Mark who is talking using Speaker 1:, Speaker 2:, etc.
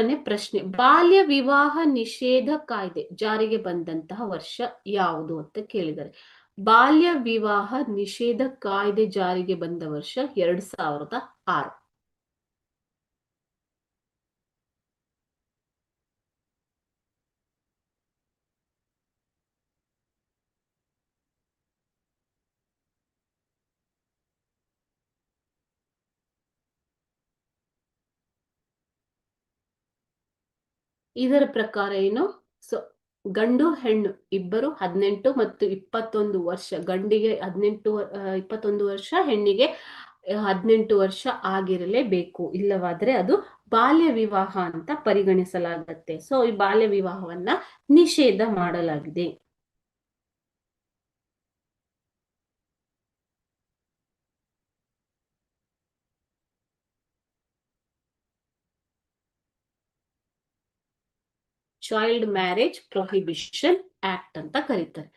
Speaker 1: ಮೂರನೇ ಪ್ರಶ್ನೆ, ಬಾಲ್ಯ ವಿವಾಹ ನಿಷೇಧ ಕಾಯ್ದೆ ಜಾರಿಗೆ ಬಂದಂತಹ ವರ್ಷ ಯಾವುದು ಅಂತ ಕೇಳಿದ್ದಾರೆ. ಬಾಲ್ಯ ವಿವಾಹ ನಿಷೇಧ ಕಾಯ್ದೆ ಜಾರಿಗೆ ಬಂದ ವರ್ಷ ಎರಡ್ ಸಾವಿರದ ಆರು. ಇದರ ಪ್ರಕಾರ ಏನು? ಸೊ, ಗಂಡು, ಹೆಣ್ಣು, ಇಬ್ಬರು, ಹದಿನೆಂಟು ಮತ್ತು ಇಪ್ಪತ್ತೊಂದು ವರ್ಷ. ಗಂಡಿಗೆ ಹದಿನೆಂಟು ಇಪ್ಪತ್ತೊಂದು ವರ್ಷ, ಹೆಣ್ಣಿಗೆ ಹದಿನೆಂಟು ವರ್ಷ ಆಗಿರಲೇಬೇಕು. ಇಲ್ಲವಾದ್ರೆ ಅದು ಬಾಲ್ಯ ವಿವಾಹ ಅಂತ ಪರಿಗಣಿಸಲಾಗತ್ತೆ. ಸೊ, ಈ ಬಾಲ್ಯ ವಿವಾಹವನ್ನ ನಿಷೇಧ ಮಾಡಲಾಗಿದೆ. ಚೈಲ್ಡ್ ಮ್ಯಾರೇಜ್ ಪ್ರೊಹಿಬಿಷನ್ ಆಕ್ಟ್ ಅಂತ ಕರೀತಾರೆ.